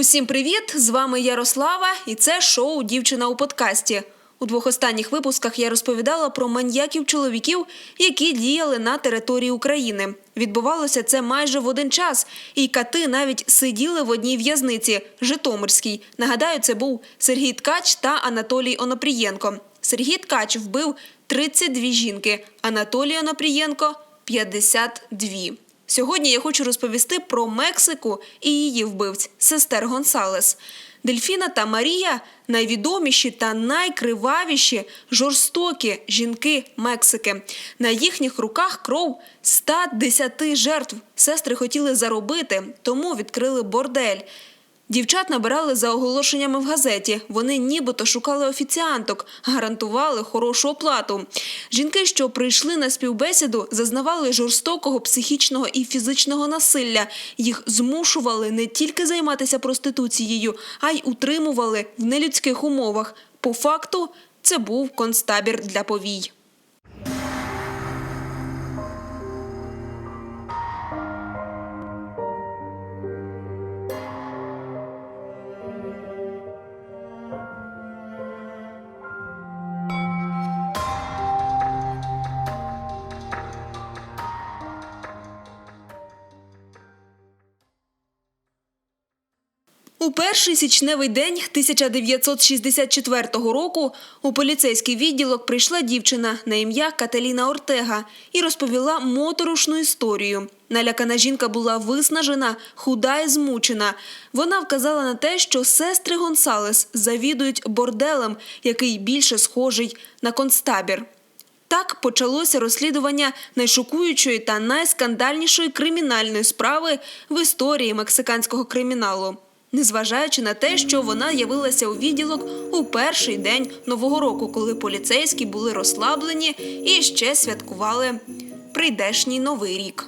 Усім привіт! З вами Ярослава, і це шоу Дівчина у подкасті. У двох останніх випусках я розповідала про маньяків чоловіків, які діяли на території України. Відбувалося це майже в один час, і кати навіть сиділи в одній в'язниці Житомирській. Нагадаю, це був Сергій Ткач та Анатолій Онопрієнко. Сергій Ткач вбив 32 жінки, Анатолій Онопрієнко 52. Сьогодні я хочу розповісти про Мексику і її вбивць сестер Гонсалес. Дельфіна та Марія найвідоміші та найкривавіші жорстокі жінки Мексики. На їхніх руках кров 110 жертв. Сестри хотіли заробити, тому відкрили бордель. Дівчат набирали за оголошеннями в газеті. Вони нібито шукали офіціанток, гарантували хорошу оплату. Жінки, що прийшли на співбесіду, зазнавали жорстокого психічного і фізичного насилля. Їх змушували не тільки займатися проституцією, а й утримували в нелюдських умовах. По факту, це був концтабір для повій. Перший січневий день 1964 року у поліцейський відділок прийшла дівчина на ім'я Каталіна Ортега і розповіла моторошну історію. Налякана жінка була виснажена, худа і змучена. Вона вказала на те, що сестри Гонсалес завідують борделем, який більше схожий на концтабір. Так почалося розслідування найшокуючої та найскандальнішої кримінальної справи в історії мексиканського криміналу. Незважаючи на те, що вона явилася у відділок у перший день нового року, коли поліцейські були розслаблені і ще святкували прийдешній новий рік.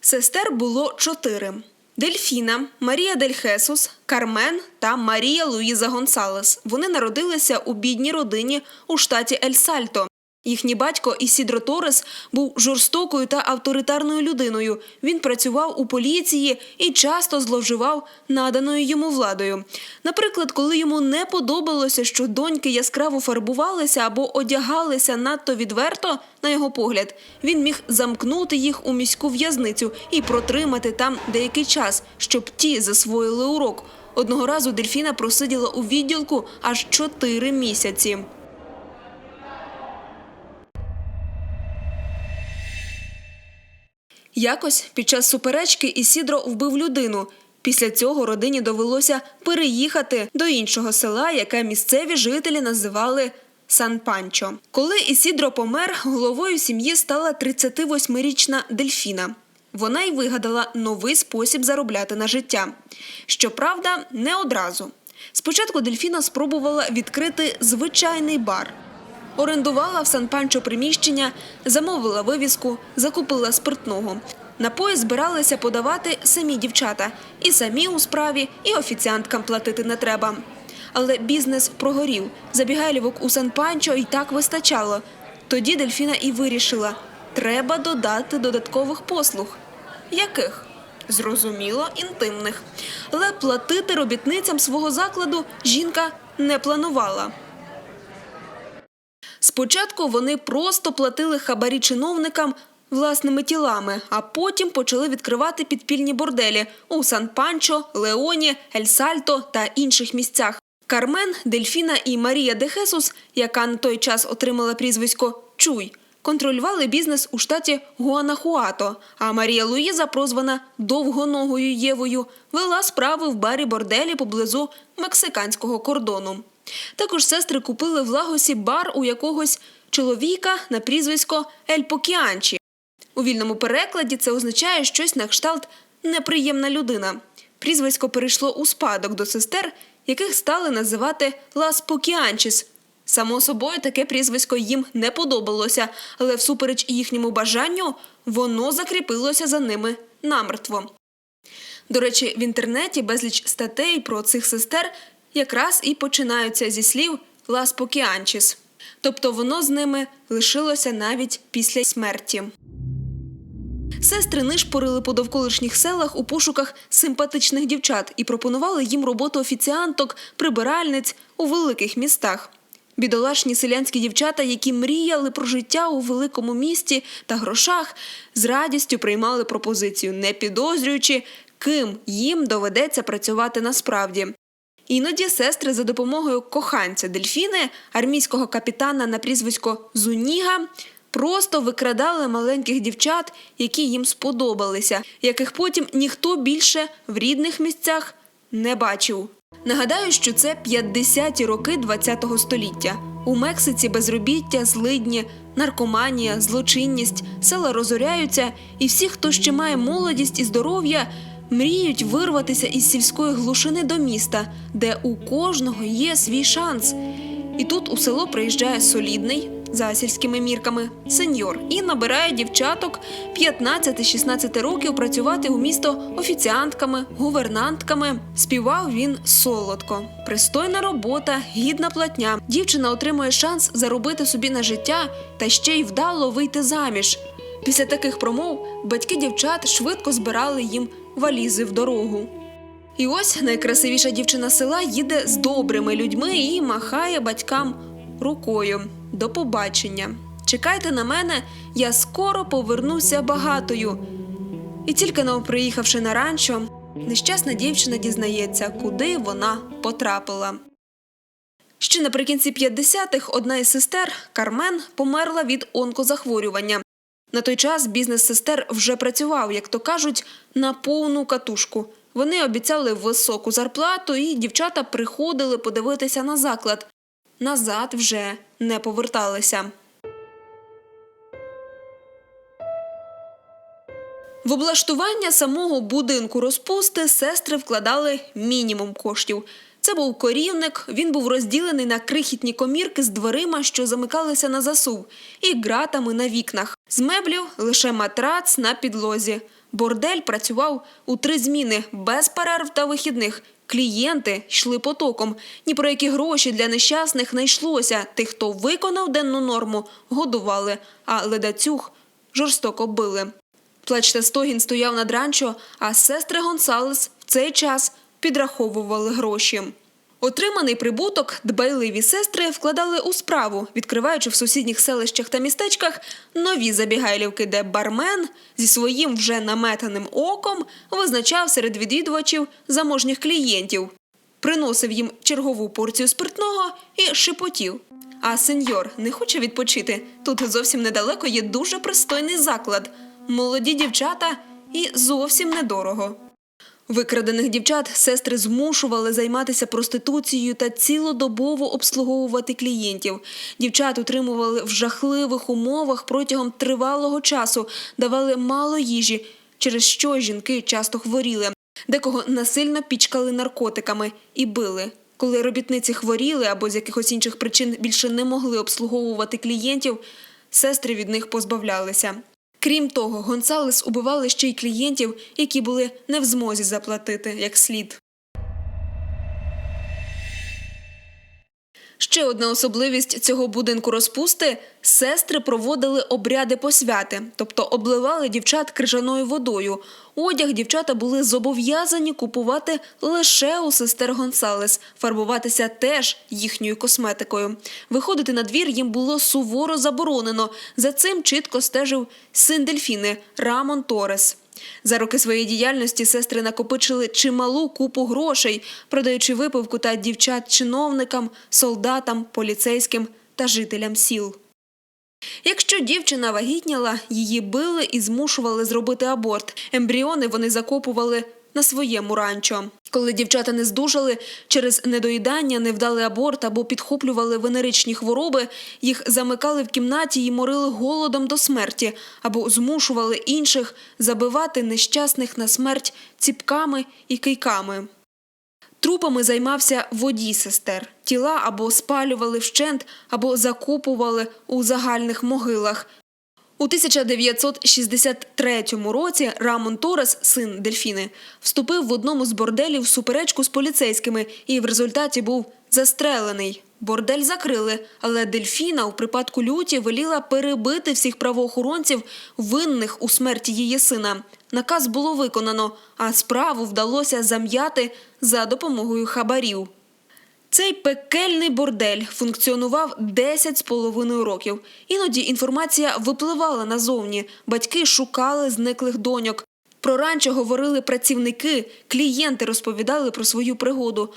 Сестер було чотири: Дельфіна, Марія Дель Хесус, Кармен та Марія Луїза Гонсалес. Вони народилися у бідній родині у штаті Ель Сальто. Їхній батько Ісідро Торес був жорстокою та авторитарною людиною. Він працював у поліції і часто зловживав наданою йому владою. Наприклад, коли йому не подобалося, що доньки яскраво фарбувалися або одягалися надто відверто, на його погляд, він міг замкнути їх у міську в'язницю і протримати там деякий час, щоб ті засвоїли урок. Одного разу дельфіна просиділа у відділку аж чотири місяці. Якось під час суперечки Ісідро вбив людину. Після цього родині довелося переїхати до іншого села, яке місцеві жителі називали Сан Панчо. Коли Ісідро помер, головою сім'ї стала 38-річна Дельфіна. Вона й вигадала новий спосіб заробляти на життя. Щоправда, не одразу. Спочатку Дельфіна спробувала відкрити звичайний бар. Орендувала в Сан-Панчо приміщення, замовила вивіску, закупила спиртного. Напої збиралися подавати самі дівчата. І самі у справі, і офіціанткам платити не треба. Але бізнес прогорів. Забігайлівок у Сан-Панчо і так вистачало. Тоді Дельфіна і вирішила – треба додати додаткових послуг. Яких? Зрозуміло, інтимних. Але платити робітницям свого закладу жінка не планувала. Спочатку вони просто платили хабарі чиновникам власними тілами, а потім почали відкривати підпільні борделі у Сан-Панчо, Леоні, Ель-Сальто та інших місцях. Кармен, Дельфіна і Марія де Хесус, яка на той час отримала прізвисько Чуй, контролювали бізнес у штаті Гуанахуато, а Марія Луїза, прозвана довгоногою Євою, вела справи в барі борделі поблизу мексиканського кордону. Також сестри купили в Лагосі бар у якогось чоловіка на прізвисько Ель Покіанчі. У вільному перекладі це означає щось на кшталт неприємна людина. Прізвисько перейшло у спадок до сестер, яких стали називати Лас Покіанчіс. Само собою, таке прізвисько їм не подобалося, але всупереч їхньому бажанню воно закріпилося за ними намертво. До речі, в інтернеті безліч статей про цих сестер якраз і починаються зі слів «Лас Покіанчіс». Тобто воно з ними лишилося навіть після смерті. Сестри нишпорили по довколишніх селах у пошуках симпатичних дівчат і пропонували їм роботу офіціанток, прибиральниць у великих містах. Бідолашні селянські дівчата, які мріяли про життя у великому місті та грошах, з радістю приймали пропозицію, не підозрюючи, ким їм доведеться працювати насправді. Іноді сестри за допомогою коханця дельфіни, армійського капітана на прізвисько Зуніга, просто викрадали маленьких дівчат, які їм сподобалися, яких потім ніхто більше в рідних місцях не бачив. Нагадаю, що це 50-ті роки ХХ століття. У Мексиці безробіття, злидні, наркоманія, злочинність, села розоряються, і всі, хто ще має молодість і здоров'я, мріють вирватися із сільської глушини до міста, де у кожного є свій шанс. І тут у село приїжджає солідний, за сільськими мірками, сеньор і набирає дівчаток 15-16 років працювати у місто офіціантками, гувернантками. Співав він солодко. Пристойна робота, гідна платня. Дівчина отримує шанс заробити собі на життя та ще й вдало вийти заміж. Після таких промов батьки дівчат швидко збирали їм валізи в дорогу. І ось найкрасивіша дівчина села їде з добрими людьми і махає батькам рукою. До побачення. Чекайте на мене, я скоро повернуся багатою. І тільки но приїхавши на ранчо, нещасна дівчина дізнається, куди вона потрапила. Ще наприкінці 50-х одна із сестер Кармен померла від онкозахворювання. На той час бізнес сестер вже працював, як то кажуть, на повну катушку. Вони обіцяли високу зарплату, і дівчата приходили подивитися на заклад. Назад вже не поверталися. В облаштування самого будинку розпусти сестри вкладали мінімум коштів. Це був корівник, він був розділений на крихітні комірки з дверима, що замикалися на засув, і ґратами на вікнах. З меблів лише матрац на підлозі. Бордель працював у три зміни без перерв та вихідних. Клієнти йшли потоком. Ні про які гроші для нещасних не йшлося. Тих, хто виконав денну норму, годували, а ледацюг жорстоко били. Плач та стогін стояв над ранчо, а сестри Гонсалес в цей час підраховували гроші. Отриманий прибуток дбайливі сестри вкладали у справу, відкриваючи в сусідніх селищах та містечках нові забігайлівки, де бармен зі своїм вже наметаним оком визначав серед відвідувачів заможніх клієнтів, приносив їм чергову порцію спиртного і шепотів. А сеньор не хоче відпочити. Тут зовсім недалеко є дуже пристойний заклад, молоді дівчата і зовсім недорого. Викрадених дівчат сестри змушували займатися проституцією та цілодобово обслуговувати клієнтів. Дівчат утримували в жахливих умовах протягом тривалого часу, давали мало їжі, через що жінки часто хворіли. Декого насильно пічкали наркотиками і били. Коли робітниці хворіли або з якихось інших причин більше не могли обслуговувати клієнтів, сестри від них позбавлялися. Крім того, Гонсалес убивали ще й клієнтів, які були не в змозі заплатити як слід. Ще одна особливість цього будинку розпусти сестри проводили обряди посвяти, тобто обливали дівчат крижаною водою. Одяг дівчата були зобов'язані купувати лише у сестер Гонсалес, фарбуватися теж їхньою косметикою. Виходити на двір їм було суворо заборонено. За цим чітко стежив син дельфіни Рамон Торес. За роки своєї діяльності сестри накопичили чималу купу грошей, продаючи випивку та дівчат чиновникам, солдатам, поліцейським та жителям сіл. Якщо дівчина вагітніла, її били і змушували зробити аборт. Ембріони вони закопували на своєму ранчо. Коли дівчата не здужали через недоїдання, невдалий аборт або підхоплювали венеричні хвороби, їх замикали в кімнаті і морили голодом до смерті, або змушували інших забивати нещасних на смерть ціпками і кийками. Трупами займався водій сестер. Тіла або спалювали вщент, або закопували у загальних могилах. У 1963 році Рамон Торес, син Дельфіни, вступив в одному з борделів в суперечку з поліцейськими і в результаті був застрелений. Бордель закрили, але Дельфіна у припадку люті веліла перебити всіх правоохоронців, винних у смерті її сина. Наказ було виконано, а справу вдалося зам'яти за допомогою хабарів. Цей пекельний бордель функціонував 10 з половиною років. Іноді інформація випливала назовні. Батьки шукали зниклих доньок. Про ранчо говорили працівники, клієнти розповідали про свою пригоду.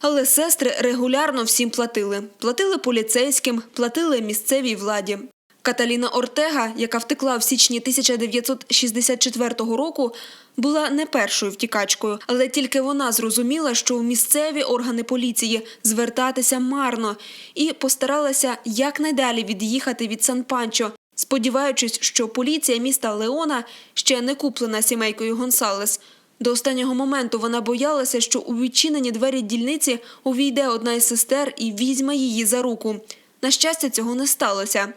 Але сестри регулярно всім платили. Платили поліцейським, платили місцевій владі. Каталіна Ортега, яка втекла в січні 1964 року, була не першою втікачкою, але тільки вона зрозуміла, що у місцеві органи поліції звертатися марно, і постаралася якнайдалі від'їхати від Сан-Панчо, сподіваючись, що поліція міста Леона ще не куплена сімейкою Гонсалес. До останнього моменту вона боялася, що у відчинені двері дільниці увійде одна із сестер і візьме її за руку. На щастя, цього не сталося.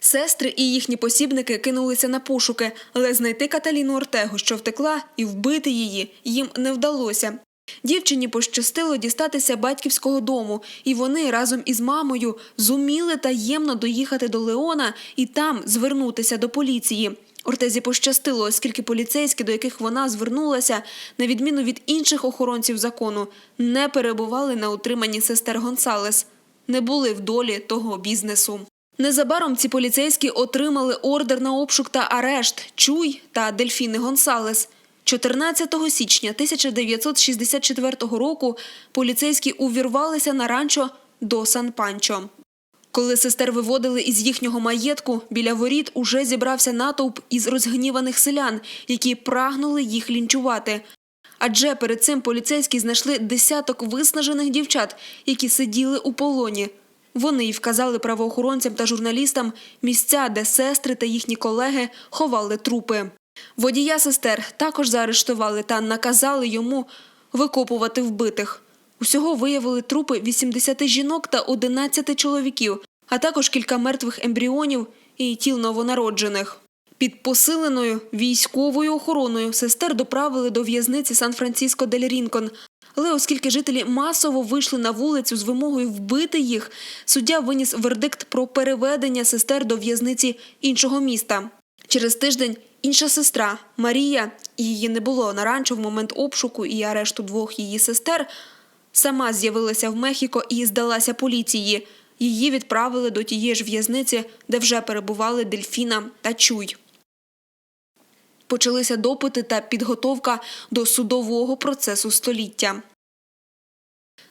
Сестри і їхні посібники кинулися на пошуки, але знайти Каталіну Ортегу, що втекла, і вбити її їм не вдалося. Дівчині пощастило дістатися батьківського дому, і вони разом із мамою зуміли таємно доїхати до Леона і там звернутися до поліції. Ортезі пощастило, оскільки поліцейські, до яких вона звернулася, на відміну від інших охоронців закону, не перебували на утриманні сестер Гонсалес, не були в долі того бізнесу. Незабаром ці поліцейські отримали ордер на обшук та арешт Чуй та Дельфіни Гонсалес. 14 січня 1964 року поліцейські увірвалися на ранчо до Сан-Панчо. Коли сестер виводили із їхнього маєтку, біля воріт уже зібрався натовп із розгніваних селян, які прагнули їх лінчувати. Адже перед цим поліцейські знайшли десяток виснажених дівчат, які сиділи у полоні. Вони й вказали правоохоронцям та журналістам місця, де сестри та їхні колеги ховали трупи. Водія сестер також заарештували та наказали йому викопувати вбитих. Усього виявили трупи 80 жінок та 11 чоловіків, а також кілька мертвих ембріонів і тіл новонароджених. Під посиленою військовою охороною сестер доправили до в'язниці Сан-Франциско дель Рінкон. Але оскільки жителі масово вийшли на вулицю з вимогою вбити їх, суддя виніс вердикт про переведення сестер до в'язниці іншого міста. Через тиждень інша сестра Марія, її не було на ранчо в момент обшуку і арешту двох її сестер, сама з'явилася в Мехіко і здалася поліції. Її відправили до тієї ж в'язниці, де вже перебували Дельфіна та Чуй. Почалися допити та підготовка до судового процесу століття.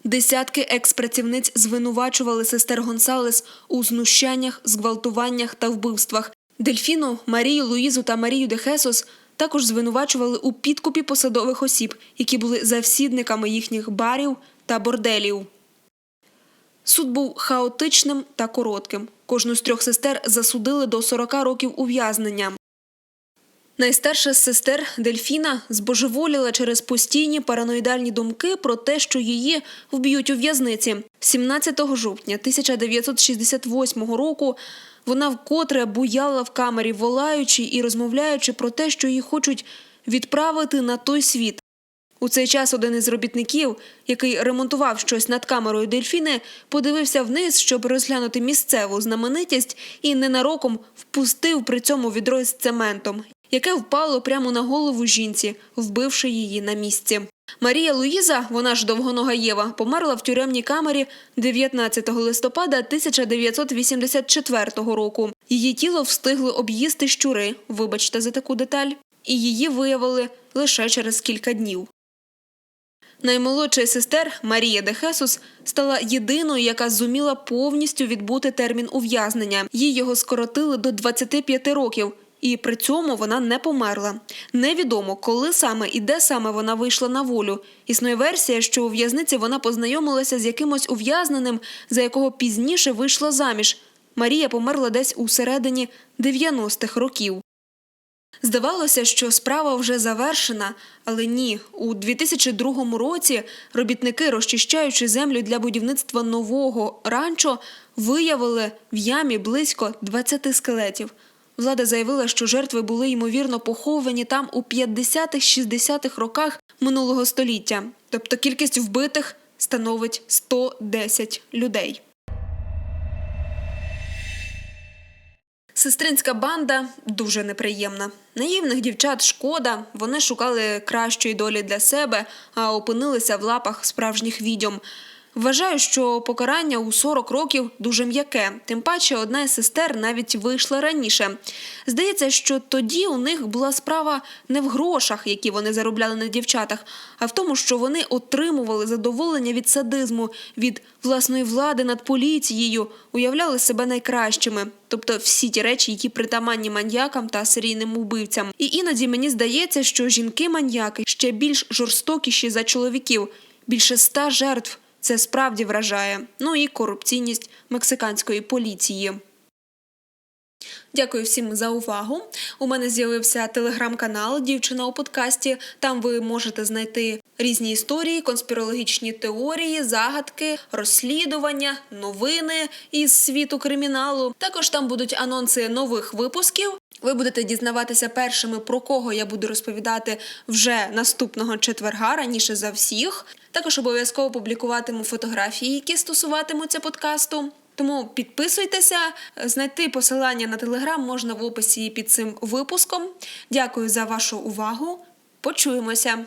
Десятки експрацівниць звинувачували сестер Гонсалес у знущаннях, зґвалтуваннях та вбивствах. Дельфіну, Марію Луїзу та Марію де Хесос також звинувачували у підкупі посадових осіб, які були завсідниками їхніх барів та борделів. Суд був хаотичним та коротким. Кожну з трьох сестер засудили до 40 років ув'язнення. Найстарша з сестер Дельфіна збожеволіла через постійні параноїдальні думки про те, що її вб'ють у в'язниці. 17 жовтня 1968 року вона вкотре буяла в камері, волаючи і розмовляючи про те, що її хочуть відправити на той світ. У цей час один із робітників, який ремонтував щось над камерою дельфіни, подивився вниз, щоб розглянути місцеву знаменитість, і ненароком впустив при цьому відро з цементом, яке впало прямо на голову жінці, вбивши її на місці. Марія Луїза, вона ж довгонога Єва, померла в тюремній камері 19 листопада 1984 року. Її тіло встигли об'їсти щури, вибачте за таку деталь, і її виявили лише через кілька днів. Наймолодша сестер Марія де Хесус стала єдиною, яка зуміла повністю відбути термін ув'язнення. Їй його скоротили до 25 років, і при цьому вона не померла. Невідомо, коли саме і де саме вона вийшла на волю. Існує версія, що у в'язниці вона познайомилася з якимось ув'язненим, за якого пізніше вийшла заміж. Марія померла десь у середині 90-х років. Здавалося, що справа вже завершена, але ні. У 2002 році робітники, розчищаючи землю для будівництва нового ранчо, виявили в ямі близько 20 скелетів. Влада заявила, що жертви були ймовірно поховані там у 50-60-х роках минулого століття. Тобто кількість вбитих становить 110 людей. Сестринська банда дуже неприємна. Наївних дівчат шкода. Вони шукали кращої долі для себе, а опинилися в лапах справжніх відьом. Вважаю, що покарання у 40 років дуже м'яке. Тим паче, одна із сестер навіть вийшла раніше. Здається, що тоді у них була справа не в грошах, які вони заробляли на дівчатах, а в тому, що вони отримували задоволення від садизму, від власної влади над поліцією, уявляли себе найкращими. Тобто всі ті речі, які притаманні маньякам та серійним убивцям. І іноді мені здається, що жінки-маньяки ще більш жорстокіші за чоловіків. Більше ста жертв. Це справді вражає. Ну і корупційність мексиканської поліції. Дякую всім за увагу. У мене з'явився телеграм-канал Дівчина у подкасті. Там ви можете знайти різні історії, конспірологічні теорії, загадки, розслідування, новини із світу криміналу. Також там будуть анонси нових випусків. Ви будете дізнаватися першими, про кого я буду розповідати вже наступного четверга, раніше за всіх. Також обов'язково публікуватиму фотографії, які стосуватимуться подкасту. Тому підписуйтеся, знайти посилання на телеграм можна в описі під цим випуском. Дякую за вашу увагу. Почуємося.